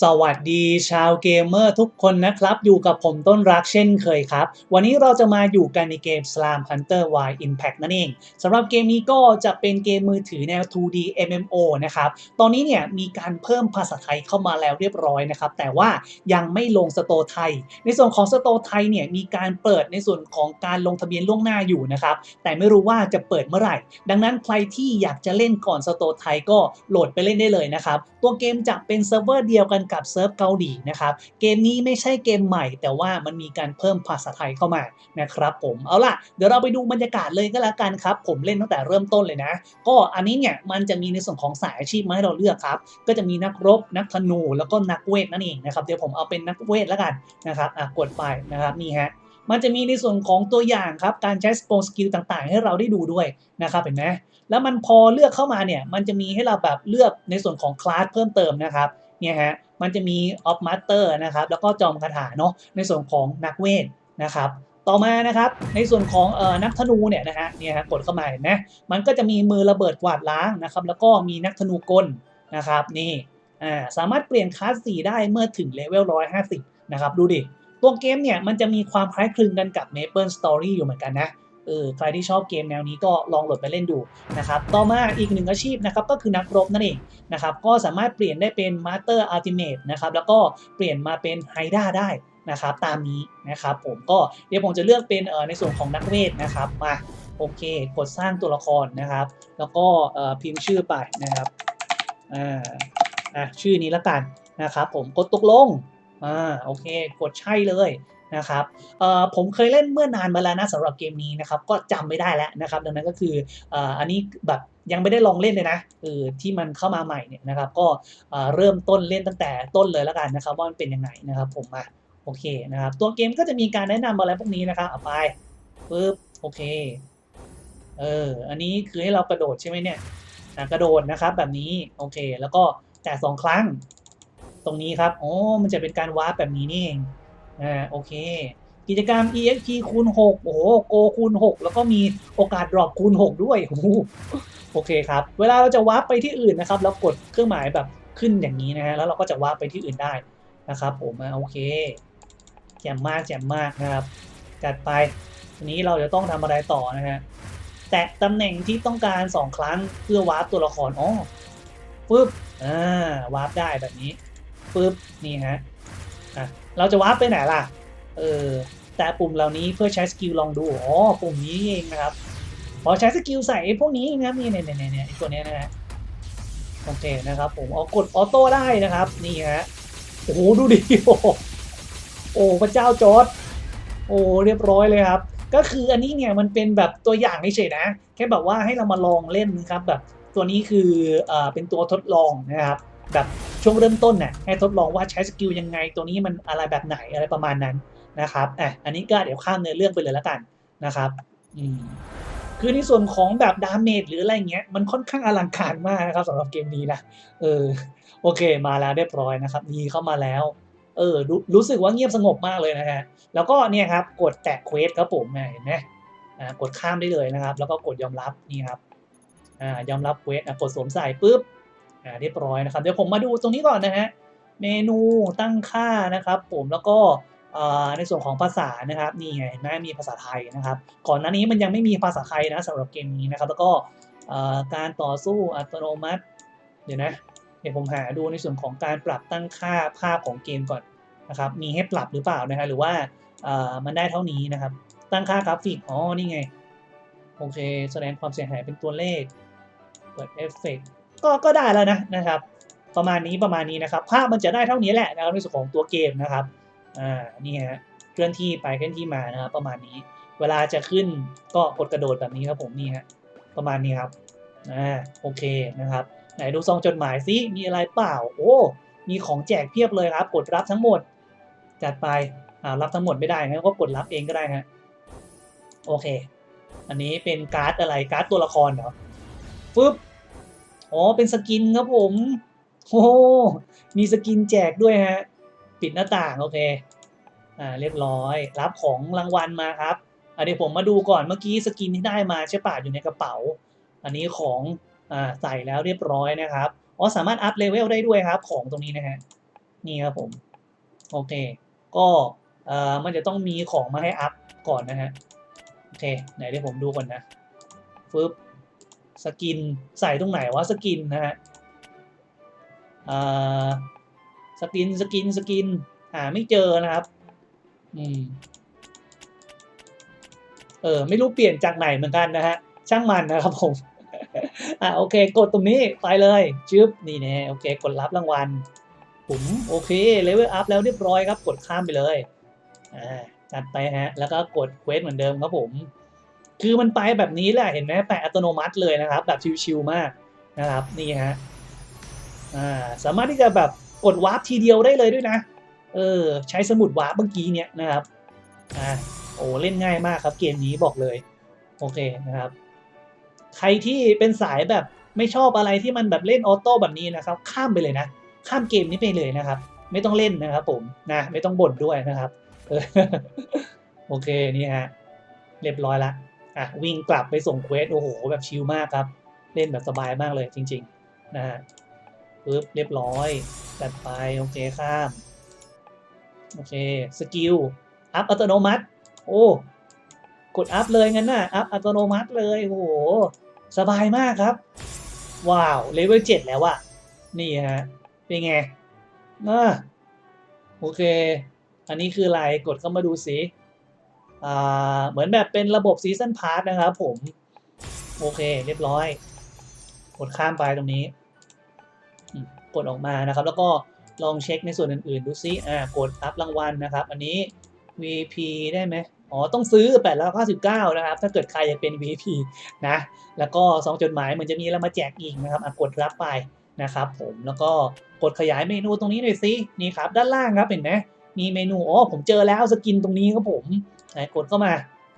สวัสดีชาวเกมเมอร์ทุกคนนะครับ อยู่กับผมต้นรักเช่นเคยครับ วันนี้เราจะมาอยู่กันในเกม Slam Hunter Y Impact นั่นเองสำหรับเกมนี้ก็จะเป็นเกมมือถือแนว 2D MMO นะครับ ตอนนี้เนี่ยมีการเพิ่มภาษาไทยเข้ามาแล้วเรียบร้อยนะครับ แต่ว่ายังไม่ลงสโตไทย ในส่วนของสโตไทยเนี่ยมีการเปิดในส่วนของการลงทะเบียนล่วงหน้าอยู่นะครับ แต่ไม่รู้ว่าจะเปิดเมื่อไหร่ ดังนั้นใครที่อยากจะเล่นก่อนสโตไทยก็โหลดไปเล่นได้เลยนะครับ ตัวเกมจะเป็นเซิร์ฟเวอร์เดียวกันกับเซิร์ฟเกาหลีนะครับเกมนี้ไม่ใช่เกมใหม่ แต่ว่ามันมีการเพิ่มภาษาไทยเข้ามานะครับผมเอาล่ะเดี๋ยวเราไปดูบรรยากาศเลยก็แล้วกันครับ ผมเล่นตั้งแต่เริ่มต้นเลยนะ ก็อันนี้เนี่ยมันจะมีในส่วนของสายอาชีพมาให้เราเลือกครับ ก็จะมีนักรบนักธนูแล้วก็นักเวทนั่นเองนะครับเดี๋ยวผมเอาเป็นนักเวทแล้วกันนะครับอะกดไปนะครับนี่ฮะมันจะมีในส่วนของตัวอย่างครับการใช้สโปสกิลต่างๆ ให้เราได้ดูด้วยนะครับเห็นไหมแล้วมันพอเลือกเข้ามาเนี่ยมันจะมีให้เราแบบเลือกในส่วนของคลาสเพิ่มเติมนะครับ เนี่ยฮะมันจะมีออฟมาสเตอร์นะครับแล้วก็จอมคาถาเนาะในส่วนของนักเวทนะครับต่อมานะครับในส่วนของเอ่อนักธนูเนี่ยนะฮะเนี่ยฮะกดเข้ามาเห็นไหมมันก็จะมีมือระเบิดกวาดล้างนะครับแล้วก็มีนักธนูกลนะครับนี่อ่าสามารถเปลี่ยนคลาสสีได้เมื่อถึงเลเวล150นะครับดูดิตัวเกมเนี่ยมันจะมีความคล้ายคลึงกันกับ Maple Story อยู่เหมือนกันนะ เออใครที่ชอบเกมแนวนี้ก็ลองโหลดไปเล่นดูนะครับต่อมาอีกหนึ่งอาชีพนะครับก็คือนักรบนั่นเองนะครับก็สามารถเปลี่ยนได้เป็น Master Ultimate นะครับแล้วก็เปลี่ยนมาเป็น Haida ได้นะครับตามนี้นะครับผมก็เดี๋ยวผมจะเลือกเป็นเอ่อในส่วนของนักเวทนะครับมาโอเคกดสร้างตัวละครนะครับ แล้วก็เอ่อพิมพ์ชื่อไปนะครับอ่าอะชื่อนี้ละกันนะครับผมกดตกลงอ่าโอเค กดใช่เลย นะครับเอ่อผมเคยเล่นเมื่อนานมาแล้วนะสำหรับเกมนี้นะครับก็จำไม่ได้แล้วนะครับดังนั้นก็คือเอ่ออันนี้แบบยังไม่ได้ลองเล่นเลยนะเออที่มันเข้ามาใหม่เนี่ยนะครับก็เอ่อเริ่มต้นเล่นตั้งแต่ต้นเลยแล้วกันนะครับว่ามันเป็นยังไงนะครับผมมาโอเคนะครับตัวเกมก็จะมีการแนะนำอะไรพวกนี้นะครับเอาไปปึ๊บโอเคเอออันนี้คือให้เรากระโดดใช่ไหมเนี่ยกระโดดนะครับแบบนี้โอเค แล้วก็แตะสองครั้งตรงนี้ครับโอ๋อมันจะเป็นการวาร์ปแบบนี้นี่เอง อ่าโอเค กิจกรรม EXP คูณ 6 โอ้โหโกคูณ 6 แล้วก็มีโอกาสดรอปคูณ 6 ด้วยโอ้โหโอเคครับ เวลาเราจะวาร์ปไปที่อื่นนะครับแล้วกดเครื่องหมายแบบขึ้นอย่างนี้นะฮะแล้วเราก็จะวาร์ปไปที่อื่นได้นะครับผมอะโอเคแจ่มมากแจ่มมากนะครับจัดไปทีนี้เราจะต้องทำอะไรต่อนะฮะแตะตำแหน่งที่ต้องการ 2 ครั้งเพื่อวาร์ปตัวละครอ๋อปึ๊บอ่าวาร์ปได้แบบนี้ปึ๊บนี่ฮะ อะเราจะวาร์ปไปไหนล่ะ เออ แต่ปุ่มเหล่านี้เพื่อใช้สกิลลองดู อ๋อ ปุ่มนี้เองนะครับ พอใช้สกิลใส่พวกนี้นะครับนี่เนี่ยเนี่ยเนี่ยไอ้ตัวนี้นะฮะโอเคนะครับ ผมเอกดออโต้ได้นะครับ นี่ฮะ โอ้โห ดูดิ โอ้โหโอ้พระเจ้าจอร์ดโอ้ เรียบร้อยเลยครับ ก็คืออันนี้เนี่ยมันเป็นแบบตัวอย่างเฉยๆนะ แค่แบบว่าให้เรามาลองเล่นนะครับ แบบตัวนี้คือเอ่อเป็นตัวทดลองนะครับ แบบช่วงเริ่มต้นน่ะให้ทดลองว่าใช้สกิลยังไง ตัวนี้มันอะไรแบบไหนอะไรประมาณนั้นนะครับอะอันนี้ก็เดี๋ยวข้ามเนื้อเรื่องไปเลยแล้วกันนะครับอืมคือในส่วนของแบบดาเมจหรืออะไรเงี้ยมันค่อนข้างอลังการมากนะครับสำหรับเกมนี้นะเออโอเคมาแล้วเรียบร้อยนะครับดีเข้ามาแล้วเออรู้รู้สึกว่าเงียบสงบมากเลยนะฮะแล้วก็เนี่ยครับกดแตะเควสครับผมเนี่ยเห็นไหมอ่ากดข้ามได้เลยนะครับ แล้วก็กดยอมรับนี่ครับอ่ายอมรับเควสอะกดสวมใส่ปุ๊บ อ่าเรียบร้อยนะครับ เดี๋ยวผมมาดูตรงนี้ก่อนนะฮะ เมนูตั้งค่านะครับ ผมแล้วก็ในส่วนของภาษานะครับนี่ไงเห็นไหมมีภาษาไทยนะครับ ก่อนหน้านี้มันยังไม่มีภาษาไทยนะสำหรับเกมนี้นะครับ แล้วก็การต่อสู้อัตโนมัติ เดี๋ยวนะเดี๋ยวผมหาดูในส่วนของการปรับตั้งค่าภาพของเกมก่อนนะครับ มีให้ปรับหรือเปล่านะฮะหรือว่ามันได้เท่านี้นะครับ ตั้งค่ากราฟิกอ๋อนี่ไงโอเค แสดงความเสียหายเป็นตัวเลขเปิดเอฟเฟกต์ ก็ก็ได้แล้วนะนะครับ ประมาณนี้ประมาณนี้นะครับ ภาพมันจะได้เท่านี้แหละนะครับในส่วนของตัวเกมนะครับอ่านี่ฮะเคลื่อนที่ไปเคลื่อนที่มานะครับประมาณนี้ เวลาจะขึ้นก็กดกระโดดแบบนี้ครับผมนี่ฮะประมาณนี้ครับอ่าโอเคนะครับไหนดูซองจดหมายซิมีอะไรเปล่า โอ้มีของแจกเพียบเลยครับ กดรับทั้งหมด จัดไปอ่ารับทั้งหมดไม่ได้งั้นก็กดรับเองก็ได้ฮะโอเค อันนี้เป็นการ์ดอะไรการ์ดตัวละครเหรอฟึบ อ๋อ เป็นสกินครับผม โอ้มีสกินแจกด้วยฮะ ปิดหน้าต่าง โอเค อ่า เรียบร้อย รับของรางวัลมาครับอะเดี๋ยวผมมาดูก่อน เมื่อกี้สกินที่ได้มาใช่ป่ะอยู่ในกระเป๋า อันนี้ของ อ่า ใส่แล้วเรียบร้อยนะครับ อ๋อ สามารถอัพเลเวลได้ด้วยครับ ของตรงนี้นะฮะ นี่ครับผม โอเค ก็เอ่อมันจะต้องมีของมาให้อัพก่อนนะฮะ โอเค ไหนเดี๋ยวผมดูก่อนนะฟึบ สกินใส่ตรงไหนวะสกินนะฮะสกินสกินสกินหาไม่เจอนะครับ อืม เออ ไม่รู้เปลี่ยนจากไหนเหมือนกันนะฮะ ช่างมันนะครับผม อะโอเค กดตรงนี้ไปเลยจึ๊บนี่แน่โอเค กดรับรางวัลผมโอเคเลเวลอัพแล้วเรียบร้อยครับ กดข้ามไปเลย อ่าจัดไปฮะ แล้วก็กดเควสเหมือนเดิมครับผม คือมันไปแบบนี้แหละเห็นไหมแปะอัตโนมัติเลยนะครับ แบบชิวๆมากนะครับนี่ฮะอ่าสามารถที่จะแบบกดวาร์ปทีเดียวได้เลยด้วยนะ เออใช้สมุดวาร์ปเมื่อกี้เนี่ยนะครับอ่าโอ้เล่นง่ายมากครับเกมนี้บอกเลยโอเคนะครับ ใครที่เป็นสายแบบไม่ชอบอะไรที่มันแบบเล่นออโต้แบบนี้นะครับ ข้ามไปเลยนะ ข้ามเกมนี้ไปเลยนะครับ ไม่ต้องเล่นนะครับผมนะไม่ต้องบ่นด้วยนะครับโอเคนี่ฮะเรียบร้อยละ อะวิ่งกลับไปส่งเควสโอ้โห แบบชิลมากครับ เล่นแบบสบายมากเลยจริง ๆ นะฮะปึ๊บเรียบร้อยจัดไป โอเคข้าม โอเค สกิล อัพอัตโนมัติ โอ้ กดอัพเลยงั้นน่ะ อัพอัตโนมัติเลย โอ้โห สบายมากครับ ว้าว เลเวลเจ็ดแล้วอะนี่ฮะ เป็นไงน่าโอเค อันนี้คืออะไร กดเข้ามาดูสิ เหมือนแบบเป็นระบบซีซันพาร์นะครับผม โอเค เรียบร้อย กดข้ามไปตรงนี้ กดออกมานะครับ แล้วก็ลองเช็คในส่วนอื่นๆ ดูซิอ่ากดอัพรางวัลนะครับ อันนี้ VP ได้ไหมอ๋อ ต้องซื้อ899นะครับ ถ้าเกิดใครอยากเป็น VP นะ แล้วก็ซองจดหมายเหมือนจะมีแล้วมาแจกอีกนะครับกดรับไปนะครับผมแล้วก็กดขยายเมนูตรงนี้หน่อยสินี่ครับ ด้านล่างครับเห็นไหมมีเมนูอ๋อผมเจอแล้วสกินตรงนี้ครับผม ไหนกดเข้ามา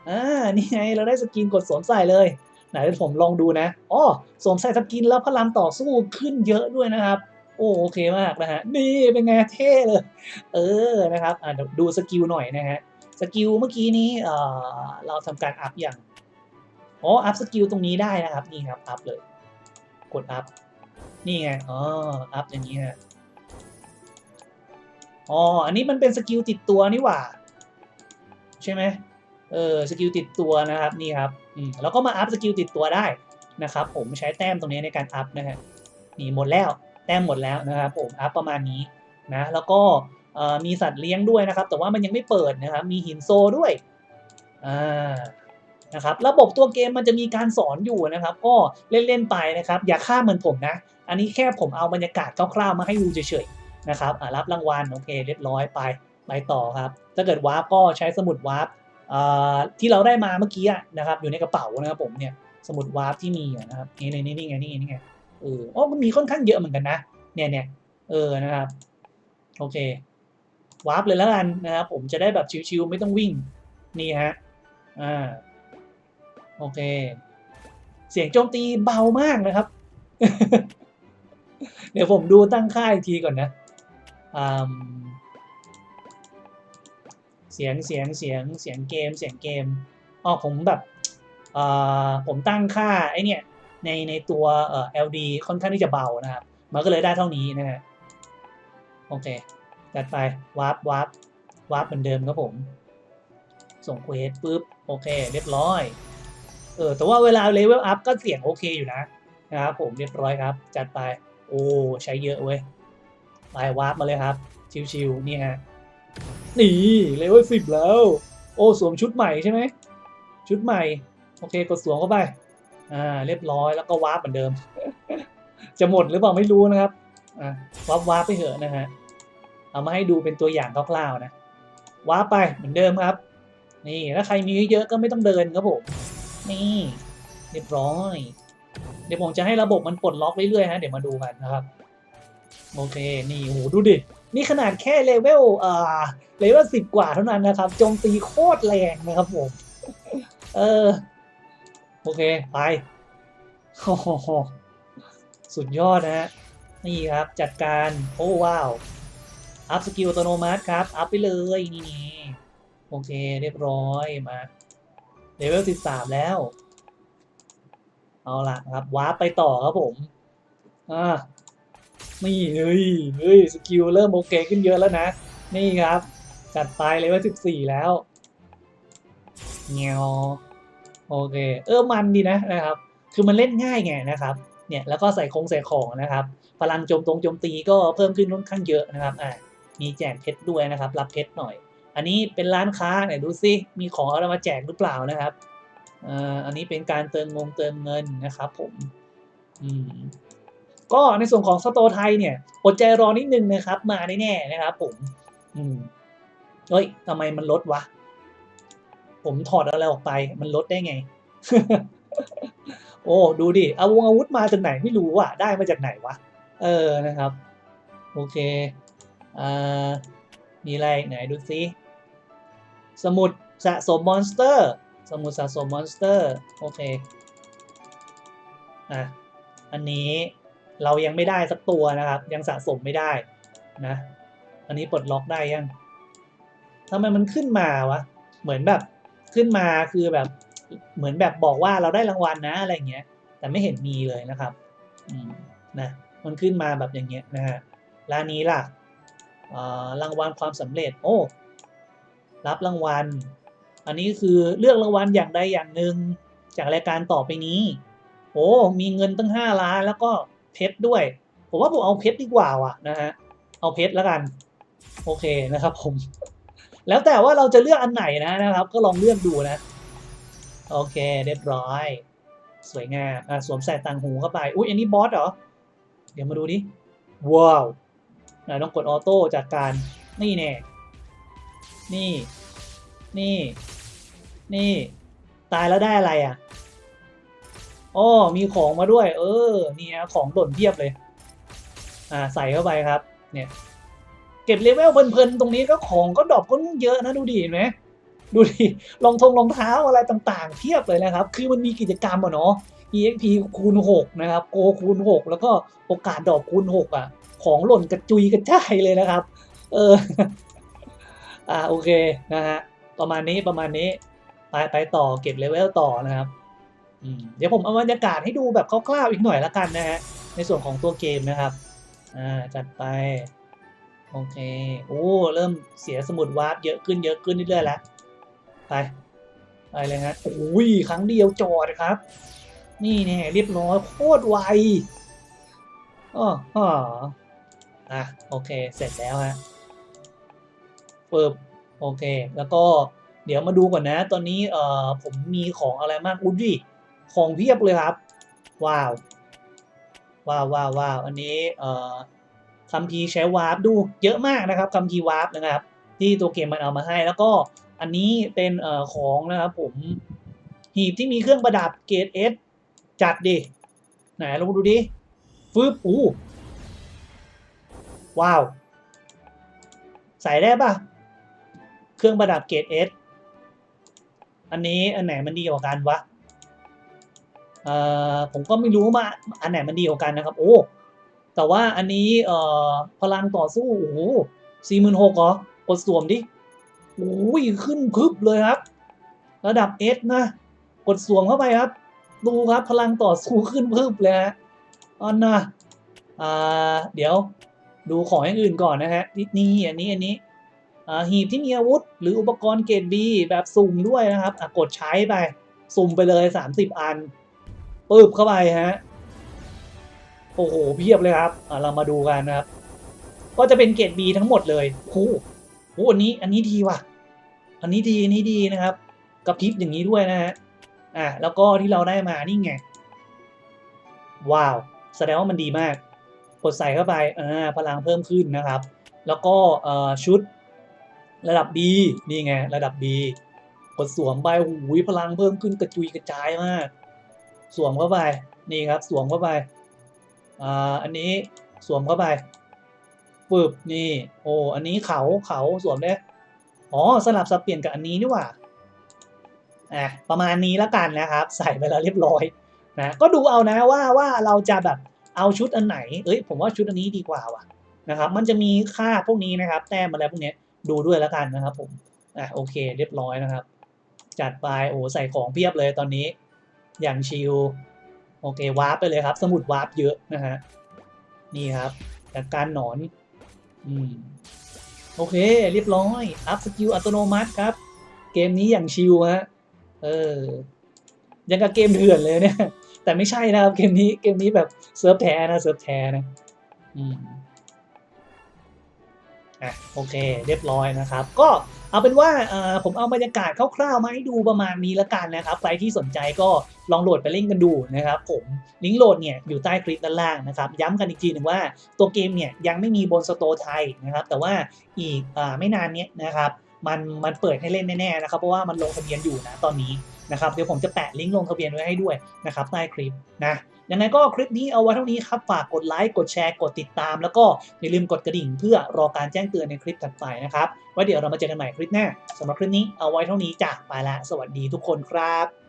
อ่านี่ไงเราได้สกินกดสวมใส่เลย ไหนผมลองดูนะอ๋อสวมใส่สกินแล้วพลังต่อสู้ขึ้นเยอะด้วยนะครับ โอ้โอเคมากนะฮะนี่เป็นไงเท่เลย เออนะครับอ่าดูสกิลหน่อยนะฮะสกิลเมื่อกี้นี้เออเราทำการอัพอย่างอ๋ออัพสกิลตรงนี้ได้นะครับนี่ครับอัพเลย กดอัพนี่ไงอ๋ออัพอย่างนี้ฮะอ๋ออันนี้มันเป็นสกิลติดตัวนี่หว่า ใช่ไหมเออสกิลติดตัวนะครับนี่ครับอืมแล้วก็มาอัพสกิลติดตัวได้นะครับผมใช้แต้มตรงนี้ในการอัพนะฮะนี่หมดแล้วแต้มหมดแล้วนะครับผมอัพประมาณนี้นะแล้วก็เอ่อมีสัตว์เลี้ยงด้วยนะครับ แต่ว่ามันยังไม่เปิดนะครับมีหินโซด้วยอ่านะครับระบบตัวเกมมันจะมีการสอนอยู่นะครับ ก็เล่นๆไปนะครับ อย่าข้าเหมือนผมนะ อันนี้แค่ผมเอาบรรยากาศคร่าวๆมาให้ดูเฉยๆนะครับอ่ารับรางวัลโอเคเรียบร้อยไป ไปต่อครับ ถ้าเกิดวาร์ปก็ใช้สมุดวาร์ปที่เราได้มาเมื่อกี้นะครับ อยู่ในกระเป๋านะครับผมเนี่ยสมุดวาร์ปที่มีนะครับนี่เลยนี่นี่ไงนี่ไงนี่ไงเอออ๋อมันมีค่อนข้างเยอะเหมือนกันนะเนี่ยเนี่ยเออนะครับโอเควาร์ปเลยแล้วกันนะครับผมจะได้แบบชิวๆไม่ต้องวิ่งนี่ฮะอ่าโอเค เสียงโจมตีเบามากนะครับ เดี๋ยวผมดูตั้งค่าอีกทีก่อนนะอืม เสียงเสียงเสียงเสียงเกมเสียงเกมอ๋อผมแบบเอ่าผมตั้งค่าไอเนี่ยในในตัวเอ่อ LD ค่อนข้างที่จะเบานะครับ มันก็เลยได้เท่านี้นะฮะโอเคจัดไปวาร์ปวาร์ปวาร์ปเหมือนเดิมครับผม ส่งเควสปุ๊บโอเค เรียบร้อยเออแต่ว่าเวลาเลเวลอัพก็เสียงโอเคอยู่นะนะครับผมเรียบร้อยครับ จัดไป โอ้ ใช้เยอะเว้ยไปวาร์ปมาเลยครับ ชิวๆนี่ฮะ นี่เลเวลสิบแล้ว โอ้สวมชุดใหม่ใช่ไหมชุดใหม่ โอเคกดสวมเข้าไป อ่า เรียบร้อยแล้วก็วาร์ปเหมือนเดิม จะหมดหรือเปล่าไม่รู้นะครับ อ่าวาร์ปวาร์ปไปเถอะนะฮะเอามาให้ดูเป็นตัวอย่างคร่าวๆนะวาร์ปไปเหมือนเดิมครับ นี่ถ้าใครมีเยอะก็ไม่ต้องเดินครับผมนี่เรียบร้อย เดี๋ยวผมจะให้ระบบมันปลดล็อกเรื่อยๆฮะเดี๋ยวมาดูกันนะครับ โอเค นี่โหดูดิ นี่ขนาดแค่เลเวลเอ่อเลเวลสิบกว่าเท่านั้นนะครับโจมตีโคตรแรงนะครับผม เออ โอเค ไปโอ้โหสุดยอดนะฮะ นี่ครับจัดการโอ้ว้าว อัพสกิลอัตโนมัติครับ อัพไปเลยนี่นี่โอเค เรียบร้อยมาเลเวลสิบสามแล้ว เอาล่ะครับวาร์ปไปต่อครับผม อ่า นี่เฮ้ยเฮ้ยสกิลเริ่มโอเคขึ้นเยอะแล้วนะ นี่ครับ จัดไปเลยว่าสิบสี่แล้วเงี้ยโอเค เออมันดีนะนะครับ คือมันเล่นง่ายไงนะครับ เนี่ยแล้วก็ใส่คงใส่ของนะครับ พลังโจมตรงโจมตีก็เพิ่มขึ้นค่อนข้างเยอะนะครับอ่ามีแจกเพชรด้วยนะครับ รับเพชรหน่อย อันนี้เป็นร้านค้าไหนดูซิมีของอะไรมาแจกหรือเปล่านะครับอ่าอันนี้เป็นการเติมงงเติมเงินนะครับ ผม อืม ก็ในส่วนของสโตร์ไทยเนี่ยอดใจรอนิดนึงนะครับ มาแน่ๆนะครับผม อืมเฮ้ยทำไมมันลดวะ ผมถอดอะไรออกไป มันลดได้ไง โอ้ดูดิอาวงอาวุธมาจากไหนไม่รู้อะ ได้มาจากไหนวะ เออนะครับ โอเคอ่ามีอะไรไหนดูซิสมุดสะสมมอนสเตอร์ สมุดสะสมมอนสเตอร์ โอเค อะ อันนี้ เรายังไม่ได้สักตัวนะครับ ยังสะสมไม่ได้นะ อันนี้ปลดล็อกได้ยังทำไมมันขึ้นมาวะ เหมือนแบบขึ้นมาคือแบบเหมือนแบบบอกว่าเราได้รางวัลนะอะไรเงี้ย แต่ไม่เห็นมีเลยนะครับนะมันขึ้นมาแบบอย่างเงี้ยนะฮะร้านนี้ล่ะรางวัลความสำเร็จ โอ้รับรางวัล อันนี้คือเลือกรางวัลอย่างใดอย่างหนึ่งจากรายการต่อไปนี้ โอ้มีเงินตั้งห้าล้านแล้วก็ เพชรด้วย ผมว่าผมเอาเพชรดีกว่าว่ะนะฮะเอาเพชรแล้วกัน โอเคนะครับผม แล้วแต่ว่าเราจะเลือกอันไหนนะนะครับ ก็ลองเลือกดูนะ โอเคเรียบร้อย สวยงามอะสวมใส่ต่างหูเข้าไปอุ้ยอันนี้บอสเหรอ เดี๋ยวมาดูดิว้าวไหนต้องกดออโต้จัดการนี่แน่นี่ นี่ นี่ ตายแล้วได้อะไรอะ อ๋อมีของมาด้วย เออนี่ฮะของหล่นเพียบเลย อ่าใส่เข้าไปครับ เนี่ย เก็บเลเวลเพลินๆตรงนี้ก็ของก็ดรอปก็เยอะนะดูดิเห็นไหมดูดิรองทงรองเท้าอะไรต่างๆเพียบเลยนะครับ คือมันมีกิจกรรมอะเนาะ EXP คูณ 6 นะครับ โกคูณ 6 แล้วก็โอกาสดอกคูณ 6 อะ ของหล่นกระจุยกระจายเลยนะครับ เออ อ่าโอเคนะฮะ ประมาณนี้ประมาณนี้ ไปไปต่อเก็บเลเวลต่อนะครับ เดี๋ยวผมเอาบรรยากาศให้ดูแบบคร่าวๆอีกหน่อยละกันนะฮะในส่วนของตัวเกมนะครับอ่าจัดไปโอเคโอ้เริ่มเสียสมุดวาร์ปเยอะขึ้นเยอะขึ้นเรื่อยๆแล้วไปไปเลยฮะโอ้ยครั้งเดียวจอดครับ นี่แน่เรียบร้อยโคตรไวอ๋ออะโอเคเสร็จแล้วฮะปึ๊บโอเค แล้วก็เดี๋ยวมาดูก่อนนะ ตอนนี้เอ่อผมมีของอะไรมากอุ้ยดิ ของเพียบเลยครับ ว้าวว้าวว้าวว้าวอันนี้เอ่อคัมภีร์ใช้วาร์ปดูเยอะมากนะครับคัมภีร์วาร์ปนะครับ ที่ตัวเกมมันเอามาให้ แล้วก็อันนี้เป็นเอ่อของนะครับผมหีบที่มีเครื่องประดับเกรดเอสจัดดิไหนลองดูดิฟึบอู้ว้าว ใส่ได้ปะเครื่องประดับเกรดเอสอันนี้อันไหนมันดีกว่ากันวะ เอ่อผมก็ไม่รู้มาอันไหนมันดีกว่ากันนะครับ โอ้ แต่ว่าอันนี้เอ่อพลังต่อสู้โอ้โหสี่หมื่นหกเหรอกดสวมดิโอ้ยขึ้นพึบเลยครับ ระดับเอสนะ กดสวมเข้าไปครับ ดูครับพลังต่อสู้ขึ้นพึบเลยฮะอันนะอ่าเดี๋ยวดูของอย่างอื่นก่อนนะฮะนี่อันนี้อันนี้หีบที่มีอาวุธ หรืออุปกรณ์เกรดบีแบบสุ่มด้วยนะครับอะกดใช้ไป สุ่มไปเลย 30 อัน ปึ๊บเข้าไปฮะ โอ้โหเพียบเลยครับอะเรามาดูกันนะครับ ก็จะเป็นเกรดบีทั้งหมดเลยโอ้โหโอ้อันนี้อันนี้ดีว่ะ อันนี้ดีอันนี้ดีนะครับกระพริบอย่างนี้ด้วยนะฮะอะแล้วก็ที่เราได้มานี่ไง ว้าว แสดงว่ามันดีมาก กดใส่เข้าไปอ่าพลังเพิ่มขึ้นนะครับ แล้วก็เอ่อชุดระดับ B นี่ไง ระดับ B กดสวมไปหูยพลังเพิ่มขึ้นกระจุยกระจายมาก สวมเข้าไปนี่ครับสวมเข้าไปอ่าอันนี้สวมเข้าไปปึบนี่ โอ้อันนี้เขาเขาสวมได้อ๋อสลับสับเปลี่ยนกับอันนี้นี่หว่าอะประมาณนี้แล้วกันนะครับ ใส่ไปแล้วเรียบร้อยนะก็ดูเอานะว่าว่าเราจะแบบเอาชุดอันไหน เอ้ยผมว่าชุดอันนี้ดีกว่าว่ะนะครับ มันจะมีค่าพวกนี้นะครับ แต้มอะไรพวกนี้ดูด้วยแล้วกันนะครับผมอะโอเค เรียบร้อยนะครับ จัดไปโอ้ใส่ของเพียบเลยตอนนี้ อย่างชิลโอเควาร์ปไปเลยครับ สมุดวาร์ปเยอะนะฮะนี่ครับจัดการหนอนอืมโอเค เรียบร้อย อัพสกิลอัตโนมัติครับ เกมนี้อย่างชิลฮะเออยังกับเกมเถื่อนเลยเนี่ย แต่ไม่ใช่นะครับเกมนี้เกมนี้แบบเซิร์ฟแท้นะเซิร์ฟแท้นะอืม อะโอเค เรียบร้อยนะครับ ก็เอาเป็นว่าผมเอาบรรยากาศคร่าวๆมาให้ดูประมาณนี้ละกันนะครับ ใครที่สนใจก็ลองโหลดไปเล่นกันดูนะครับ ผมลิงก์โหลดเนี่ยอยู่ใต้คลิปด้านล่างนะครับ ย้ำกันอีกทีหนึ่งว่าตัวเกมเนี่ยยังไม่มีบนสโตร์ไทยนะครับ แต่ว่าอีกอไม่นานเนี้ยนะครับมันมันเปิดให้เล่นแน่ๆนะครับ เพราะว่ามันลงทะเบียนอยู่นะตอนนี้นะครับ เดี๋ยวผมจะแปะลิงก์ลงทะเบียนไว้ให้ด้วยนะครับใต้คลิปนะ ยังไงก็คลิปนี้เอาไว้เท่านี้ครับ ฝากกดไลค์ กดแชร์ กดติดตาม แล้วก็อย่าลืมกดกระดิ่งเพื่อรอการแจ้งเตือนในคลิปถัดไปนะครับ ไว้เดี๋ยวเรามาเจอกันใหม่คลิปหน้าสำหรับคลิปนี้เอาไว้เท่านี้จ้ะไปละ สวัสดีทุกคนครับ